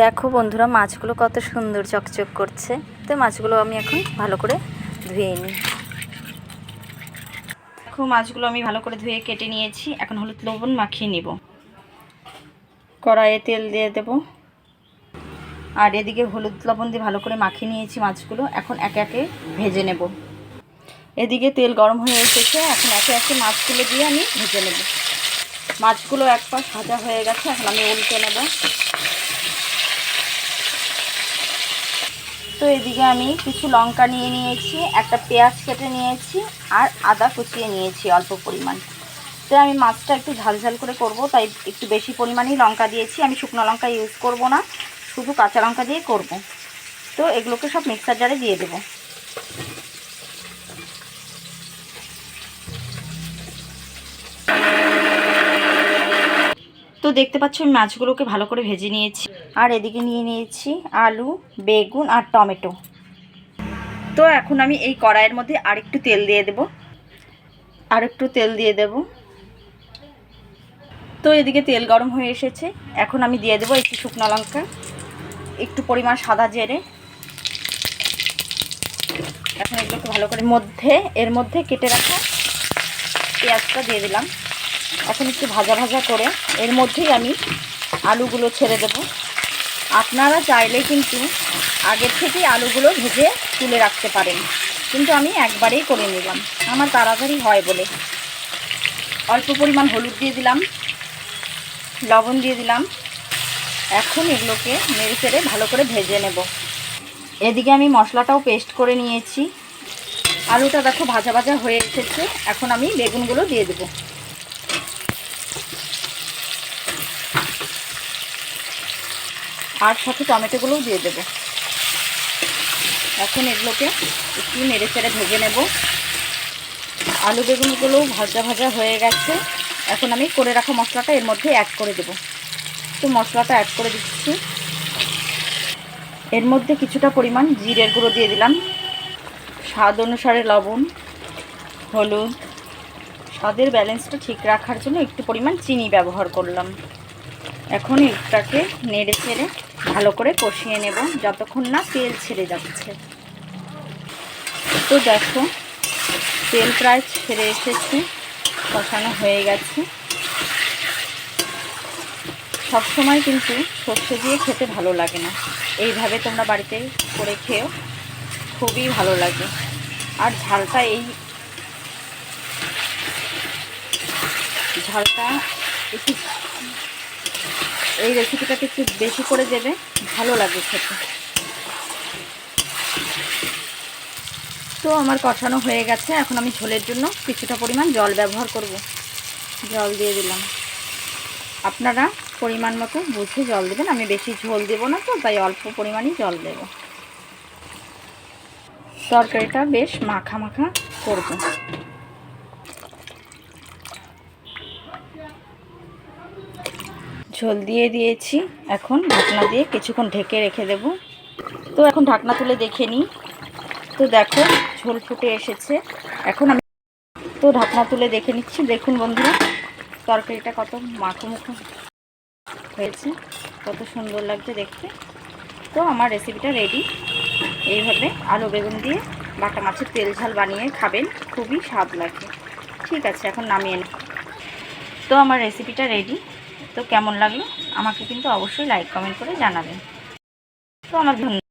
দেখো বন্ধুরা, মাছগুলো কত সুন্দর চকচক করছে। তো মাছগুলো আমি এখন ভালো করে ধুয়ে নিই। দেখো, মাছগুলো আমি ভালো করে ধুয়ে কেটে নিয়েছি। এখন হলুদ লবণ মাখিয়ে নিব। কড়াইয়ে তেল দিয়ে দেব। আর এদিকে হলুদ লবণ দিয়ে ভালো করে মাখিয়ে নিয়েছি মাছগুলো। এখন একে একে ভেজে নেব। এদিকে তেল গরম হয়ে এসেছে। এখন একে একে মাছগুলো দিয়ে আমি ভেজে নেব। মাছগুলো এক পাশ ভাজা হয়ে গেছে। এখন আমি উল্টে নেব। তো এদিকে আমি কিছু লঙ্কা নিয়ে নিয়েছি, একটা পেঁয়াজ কেটে নিয়েছি আর আদা কুচিয়ে নিয়েছি অল্প পরিমাণ। তো আমি মাছটা একটু ঝাল ঝাল করে করব, তাই একটু বেশি পরিমাণেই লঙ্কা দিয়েছি। আমি শুকনো লঙ্কা ইউজ করব না, শুধু কাঁচা লঙ্কা দিয়ে করব। তো এগুলোকে সব মিক্সার জারে দিয়ে দেবো। তো দেখতে পাচ্ছ আমি মাছগুলোকে ভালো করে ভেজে নিয়েছি। আর এদিকে নিয়ে নিয়েছি আলু, বেগুন আর টমেটো। তো এখন আমি এই কড়াইয়ের মধ্যে আরেকটু তেল দিয়ে দেব। আর একটু তেল দিয়ে দেব। তো এদিকে তেল গরম হয়ে এসেছে। এখন আমি দিয়ে দেবো একটু শুকনো লঙ্কা, একটু পরিমাণ সাদা জেরে। এখন এগুলোকে ভালো করে মধ্যে, এর মধ্যে কেটে রাখা পেঁয়াজটা দিয়ে দিলাম। এখন একটু ভাজা ভাজা করে এর মধ্যেই আমি আলুগুলো ছেড়ে দেব। আপনারা চাইলে কিন্তু আগের থেকেই আলুগুলো ভেজে তুলে রাখতে পারেন। কিন্তু আমি একবারেই করে নিলাম। আমার তাড়াতাড়ি হয় বলে। অল্প পরিমাণ হলুদ দিয়ে দিলাম, লবণ দিয়ে দিলাম। এখন এগুলোকে নেড়ে চেড়ে ভালো করে ভেজে নেব। এদিকে আমি মশলাটাও পেস্ট করে নিয়েছি। আলুটা দেখো ভাজা ভাজা হয়ে এসেছে। এখন আমি বেগুনগুলো দিয়ে দেবো। আর সাথে টমেটোগুলোও দিয়ে দেবো। এখন এগুলোকে একটু নেড়ে চেড়ে ভেজে নেব। আলু বেগুনগুলোও ভাজা ভাজা হয়ে গেছে। এখন আমি করে রাখা মশলাটা এর মধ্যে অ্যাড করে দেব। তো মশলাটা অ্যাড করে দিচ্ছি। এর মধ্যে কিছুটা পরিমাণ জিরের গুঁড়ো দিয়ে দিলাম। স্বাদ অনুসারে লবণ, হলুদ, স্বাদের ব্যালেন্সটা ঠিক রাখার জন্য একটু পরিমাণ চিনি ব্যবহার করলাম। এখন এটাকে নেড়ে ছেড়ে ভালো করে কষিয়ে নেব যতক্ষণ না তেল ছেড়ে যাচ্ছে। তো দেখো, তেল প্রায় ছেড়ে এসেছে, কষানো হয়ে গেছে। সবসময় কিন্তু সর্ষে দিয়ে খেতে ভালো লাগে না। এইভাবে তোমরা বাড়িতে করে খেয়েও খুবই ভালো লাগে। আর ঝালটা এই ঝালটা একটু এই রেসিপিটাকে একটু বেশি করে দেবে, ভালো লাগে খেতে। তো আমার কষানো হয়ে গেছে, এখন আমি ঝোলের জন্য কিছুটা পরিমাণ জল ব্যবহার করব। জল দিয়ে দিলাম। আপনারা পরিমাণ মতো বুঝে জল দেবেন। আমি বেশি ঝোল দেব না তো, তাই অল্প পরিমাণই জল দেব। তরকারিটা বেশ মাখা মাখা করব। ঝোল দিয়ে দিয়েছি। এখন ঢাকনা দিয়ে কিছুক্ষণ ঢেকে রেখে দেব। তো এখন ঢাকনা তুলে দেখে নিই। তো দেখো, ঝোল ফুটে এসেছে। এখন আমি তো ঢাকনা তুলে দেখে নিচ্ছি। দেখুন বন্ধুরা, তরকারিটা কত মাখো মুখো হয়েছে, কত সুন্দর লাগছে দেখতে। তো আমার রেসিপিটা রেডি এইভাবে আলু বেগুন দিয়ে বাটা মাছের তেল ঝাল বানিয়ে খাবেন। খুবই স্বাদ লাগে। ঠিক আছে, এখন নামিয়ে নি তো আমার রেসিপিটা রেডি তো কেমন লাগল? আমাকে কিন্তু অবশ্যই লাইক কমেন্ট করে জানাবেন। তো আমার ধন্যবাদ।